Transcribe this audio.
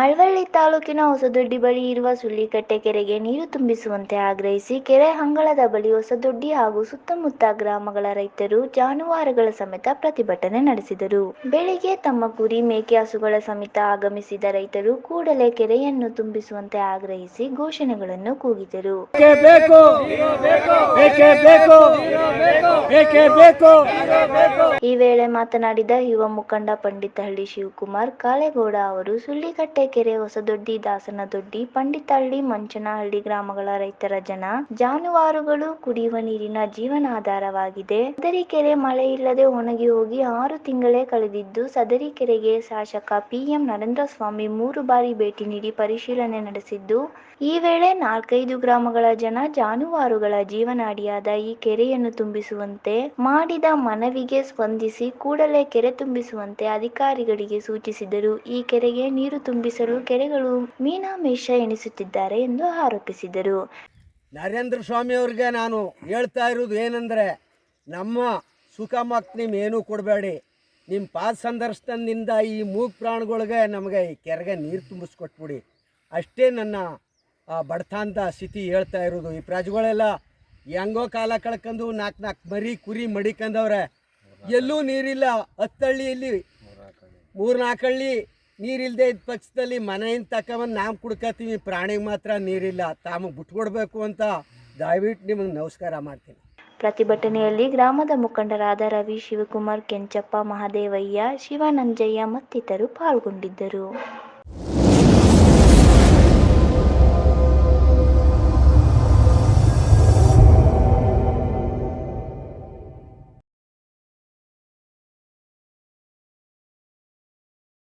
ಮಳವಳ್ಳಿ ತಾಲೂಕಿನ ಹೊಸದೊಡ್ಡಿ ಬಳಿ ಇರುವ ಸುಳ್ಳಿಕಟ್ಟೆ ಕೆರೆಗೆ ನೀರು ತುಂಬಿಸುವಂತೆ ಆಗ್ರಹಿಸಿ ಕೆರೆ ಹಂಗಳದ ಬಳಿ ಹೊಸದೊಡ್ಡಿ ಹಾಗೂ ಸುತ್ತಮುತ್ತ ಗ್ರಾಮಗಳ ರೈತರು ಜಾನುವಾರುಗಳ ಸಮೇತ ಪ್ರತಿಭಟನೆ ನಡೆಸಿದರು. ಬೆಳಿಗ್ಗೆ ತಮ್ಮ ಕುರಿ ಮೇಕೆ ಹಸುಗಳ ಸಮೇತ ಆಗಮಿಸಿದ ರೈತರು ಕೂಡಲೇ ಕೆರೆಯನ್ನು ತುಂಬಿಸುವಂತೆ ಆಗ್ರಹಿಸಿ ಘೋಷಣೆಗಳನ್ನು ಕೂಗಿದರು. ಈ ವೇಳೆ ಮಾತನಾಡಿದ ಯುವ ಮುಖಂಡ ಪಂಡಿತಹಳ್ಳಿ ಶಿವಕುಮಾರ್, ಕಾಳೇಗೌಡ ಅವರು ಸುಳ್ಳಿಕಟ್ಟೆ ಕೆರೆ ಹೊಸದೊಡ್ಡಿ, ದಾಸನದೊಡ್ಡಿ, ಪಂಡಿತಹಳ್ಳಿ, ಮಂಚನಹಳ್ಳಿ ಗ್ರಾಮಗಳ ರೈತರ ಜನ, ಜಾನುವಾರುಗಳು ಕುಡಿಯುವ ನೀರಿನ ಜೀವನಾಧಾರವಾಗಿದೆ. ಸದರಿ ಕೆರೆ ಮಳೆ ಇಲ್ಲದೆ ಒಣಗಿ ಹೋಗಿ ಆರು ತಿಂಗಳೇ ಕಳೆದಿದ್ದು ಸದರಿ ಕೆರೆಗೆ ಶಾಸಕ ಪಿಎಂ ನರೇಂದ್ರ ಸ್ವಾಮಿ ಮೂರು ಬಾರಿ ಭೇಟಿ ನೀಡಿ ಪರಿಶೀಲನೆ ನಡೆಸಿದ್ದು, ಈ ವೇಳೆ ನಾಲ್ಕೈದು ಗ್ರಾಮಗಳ ಜನ ಜಾನುವಾರುಗಳ ಜೀವನಾಡಿಯಾದ ಈ ಕೆರೆಯನ್ನು ತುಂಬಿಸುವಂತೆ ಮಾಡಿದ ಮನವಿಗೆ ಸ್ಪಂದಿಸಿ ಕೂಡಲೇ ಕೆರೆ ತುಂಬಿಸುವಂತೆ ಅಧಿಕಾರಿಗಳಿಗೆ ಸೂಚಿಸಿದರು. ಈ ಕೆರೆಗೆ ನೀರು ತುಂಬಿಸಲು ಕೆರೆಗಳು ಮೀನಾಮೇಷ ಎಣಿಸುತ್ತಿದ್ದಾರೆ ಎಂದು ಆರೋಪಿಸಿದರು. ನರೇಂದ್ರ ಸ್ವಾಮಿ ಅವ್ರಿಗೆ ನಾನು ಹೇಳ್ತಾ ಇರೋದು ಏನಂದರೆ, ನಮ್ಮ ಸುಖ ಮತ್ತು ನೀವು ಏನೂ ಕೊಡಬೇಡಿ. ನಿಮ್ಮ ಪಾದ ಸಂದರ್ಶನದಿಂದ ಈ ಮೂಗ್ ಪ್ರಾಣಿಗಳಿಗೆ ನಮಗೆ ಈ ಕೆರೆಗೆ ನೀರು ತುಂಬಿಸ್ಕೊಟ್ಬಿಡಿ. ಅಷ್ಟೇ ನನ್ನ ಬಡತಾಂತ ಸ್ಥಿತಿ ಹೇಳ್ತಾ ಇರೋದು ಈ ಪ್ರಜೆಗಳೆಲ್ಲ ಹೆಂಗೋ ಕಾಲ ಕಳ್ಕೊಂಡು ನಾಲ್ಕು ನಾಲ್ಕು ಮರಿ ಕುರಿ ಮಡಿಕಂದವ್ರೆ. ಎಲ್ಲೂ ನೀರಿಲ್ಲ. ಹತ್ತಳ್ಳಿಯಲ್ಲಿ ಮೂರು ನಾಲ್ಕು ಹಳ್ಳಿ ನೀರಿಲ್ಲದೆ ಇದ್ದ ಪಕ್ಷದಲ್ಲಿ ಮನೆಯಿಂದ ತಕೊಂಬಂದು ನಾವು ಕುಡ್ಕತ್ತೀವಿ. ಪ್ರಾಣಿಗೆ ಮಾತ್ರ ನೀರಿಲ್ಲ. ತಾಮಗೆ ಬಿಟ್ಕೊಡ್ಬೇಕು ಅಂತ ದಯವಿಟ್ಟು ನಿಮಗೆ ನಮಸ್ಕಾರ ಮಾಡ್ತೀನಿ. ಪ್ರತಿಭಟನೆಯಲ್ಲಿ ಗ್ರಾಮದ ಮುಖಂಡರಾದ ರವಿ ಶಿವಕುಮಾರ್ ಕೆಂಚಪ್ಪ ಮಹದೇವಯ್ಯ ಶಿವಾನಂಜಯ್ಯ ಮತ್ತಿತರರು ಪಾಲ್ಗೊಂಡಿದ್ದರು.